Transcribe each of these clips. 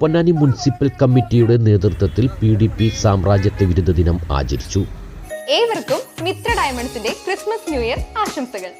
Ponnani municipal കമ്മിറ്റിയുടെ നേതൃത്വത്തിൽ P D P സാമ്രാജ്യത്വ വിരുദ്ധ ദിനം ആചരിച്ചു. ഏവർക്കും മിത്ര ഡയമണ്ട്സിന്റെ ക്രിസ്മസ് ന്യൂ ഇയർ ആശംസകൾ.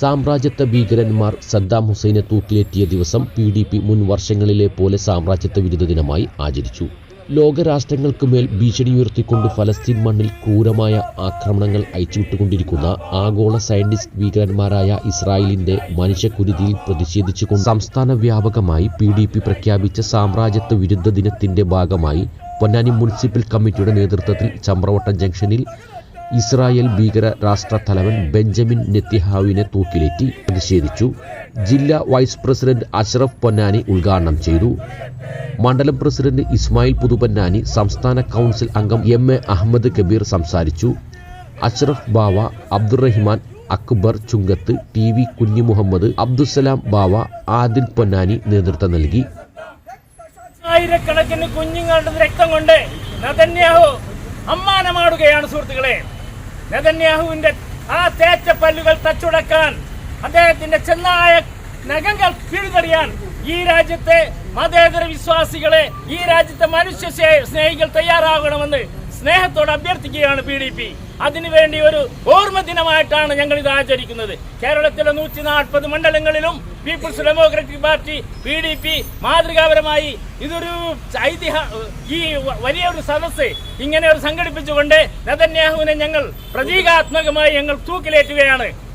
സാമ്രാജ്യത്വ ഭീകരന്മാർ സദ്ദാം ഹുസൈനെ തൂക്കിലേറ്റിയ ദിവസം പി ഡി പി മുൻ വർഷങ്ങളിലെ പോലെ സാമ്രാജ്യത്വ വിരുദ്ധ ദിനമായി ആചരിച്ചു. ലോകരാഷ്ട്രങ്ങൾക്ക് മേൽ ഭീഷണിയുയർത്തിക്കൊണ്ട് ഫലസ്തീൻ മണ്ണിൽ ക്രൂരമായ ആക്രമണങ്ങൾ അയച്ചുവിട്ടുകൊണ്ടിരിക്കുന്ന ആഗോള സയന്റിസ്റ്റ് ഭീകരന്മാരായ ഇസ്രായേലിന്റെ മനുഷ്യക്കുരുതിയിൽ പ്രതിഷേധിച്ചുകൊണ്ട് സംസ്ഥാന വ്യാപകമായി പി ഡി പി പ്രഖ്യാപിച്ച സാമ്രാജ്യത്വ വിരുദ്ധ ദിനത്തിന്റെ ഭാഗമായി പൊന്നാനി മുനിസിപ്പൽ കമ്മിറ്റിയുടെ നേതൃത്വത്തിൽ ചമ്രവട്ടം ജംഗ്ഷനിൽ ഇസ്രായേൽ ഭീകര രാഷ്ട്ര തലവൻ ബെഞ്ചമിൻ നെത്തിഹാവിനെ തൂക്കിലേറ്റി പ്രതിഷേധിച്ചു. ജില്ലാ വൈസ് പ്രസിഡന്റ് അഷ്റഫ് പൊന്നാനി ഉദ്ഘാടനം ചെയ്തു. മണ്ഡലം പ്രസിഡന്റ് ഇസ്മായിൽ പുതുപന്നാനി സംസ്ഥാന കൗൺസിൽ അംഗം എം എ അഹമ്മദ് കബീർ സംസാരിച്ചു. അഷ്റഫ് ബാവ അബ്ദുറഹിമാൻ അക്ബർ ചുങ്കത്ത് ടി വി കുഞ്ഞിമുഹമ്മദ് അബ്ദുസലാം ബാവ ആദിൽ പൊന്നാനി നേതൃത്വം നൽകി. ആയിരക്കണക്കിന് കുഞ്ഞുങ്ങളുടെ രക്തം കൊണ്ട് നതന്യാഹു അമ്മാനമാടുകയാണ് സുഹൃത്തുക്കളെ. നെതന്യാഹുവിന്റെ ആ തേച്ച പല്ലുകൾ തച്ചുടക്കാൻ അദ്ദേഹത്തിന്റെ ചെന്നായ നഖങ്ങൾ പിഴുതെറിയാൻ ഈ രാജ്യത്തെ മതേതര വിശ്വാസികളെ ഈ രാജ്യത്തെ മനുഷ്യ സ്നേ- സ്നേഹികൾ തയ്യാറാകണമെന്ന് സ്നേഹത്തോട് അഭ്യർത്ഥിക്കുകയാണ് പി ഡി പി. അതിനുവേണ്ടി ഒരു ഓർമ്മ ദിനമായിട്ടാണ് ഞങ്ങൾ ഇത് ആചരിക്കുന്നത്. കേരളത്തിലെ നൂറ്റി നാൽപ്പത് മണ്ഡലങ്ങളിലും people's democratic party P D P മാതൃകാപരമായി ഇതൊരു ഐതിഹ ഈ വലിയൊരു സദസ്സ് ഇങ്ങനെ ഒരു സംഘടിപ്പിച്ചുകൊണ്ട് നെതന്യാഹുവിനെ ഞങ്ങൾ പ്രതീകാത്മകമായി ഞങ്ങൾ തൂക്കിലേറ്റുകയാണ്.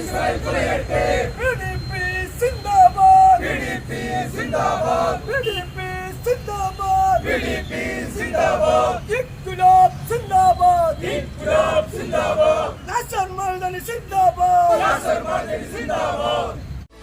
Israel Zindabad! PDP Zindabad! PDP Zindabad! PDP Zindabad! İnkılap Zindabad! İnkılap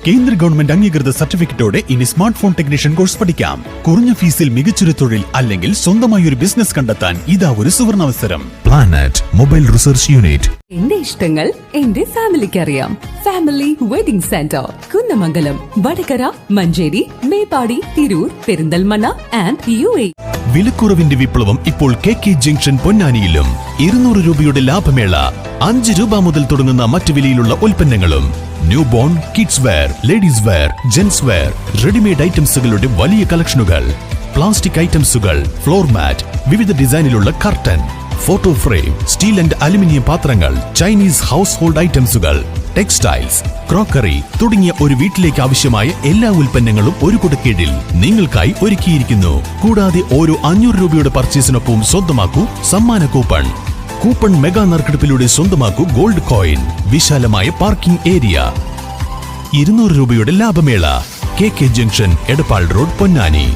കേന്ദ്ര ഗവൺമെന്റ് അംഗീകൃത സർട്ടിഫിക്കറ്റോടെ ഇനി സ്മാർട്ട് ഫോൺ ടെക്നീഷ്യൻ കോഴ്സ് പഠിക്കാം. കുറഞ്ഞ ഫീസിൽ മികച്ചൊരു തൊഴിൽ അല്ലെങ്കിൽ സ്വന്തമായി ഒരു ബിസിനസ് കണ്ടെത്താൻ ഇതാ ഒരു സുവർണാവസരം. പ്ലാനറ്റ് മൊബൈൽ റിസർച്ച് യൂണിറ്റ് എന്റെ ഇഷ്ടങ്ങൾ എന്റെ ഫാമിലിക്ക് അറിയാം family wedding centre Kunnamangalam Vadakara Manjeri Meppadi Tirur Perinthalmanna and U A വിലക്കുറവിന്റെ വിപ്ലവം ഇപ്പോൾ കെ കെ ജംഗ്ഷൻ പൊന്നാനിയിലും. ഇരുന്നൂറ് രൂപയുടെ ലാഭമേള. അഞ്ച് രൂപ മുതൽ തുടങ്ങുന്ന മറ്റു വിലയിലുള്ള ഉൽപ്പന്നങ്ങളും. New born kids wear ladies wear gents wear readymade ഐറ്റംസുകളുടെ വലിയ കളക്ഷനുകൾ. പ്ലാസ്റ്റിക് ഐറ്റംസുകൾ ഫ്ലോർ മാറ്റ് വിവിധ ഡിസൈനിലുള്ള curtain photo frame steel and aluminium പാത്രങ്ങൾ ചൈനീസ് ഹൗസ് ഹോൾഡ് ഐറ്റംസുകൾ ടെക്സ്റ്റൈൽസ് ക്രോക്കറി തുടങ്ങിയ ഒരു വീട്ടിലേക്ക് ആവശ്യമായ എല്ലാ ഉൽപ്പന്നങ്ങളും ഒരു കുടക്കീഴിൽ നിങ്ങൾക്കായി ഒരുക്കിയിരിക്കുന്നു. കൂടാതെ ഓരോ അഞ്ഞൂറ് രൂപയുടെ പർച്ചേസിനൊപ്പം സ്വന്തമാക്കൂ സമ്മാന കൂപ്പൺ കൂപ്പൺ മെഗാ നറുക്കെടുപ്പിലൂടെ സ്വന്തമാക്കൂ ഗോൾഡ് കോയിൻ. വിശാലമായ പാർക്കിംഗ് ഏരിയ. ഇരുന്നൂറ് രൂപയുടെ ലാഭമേള. K K junction Edappal road Ponnani.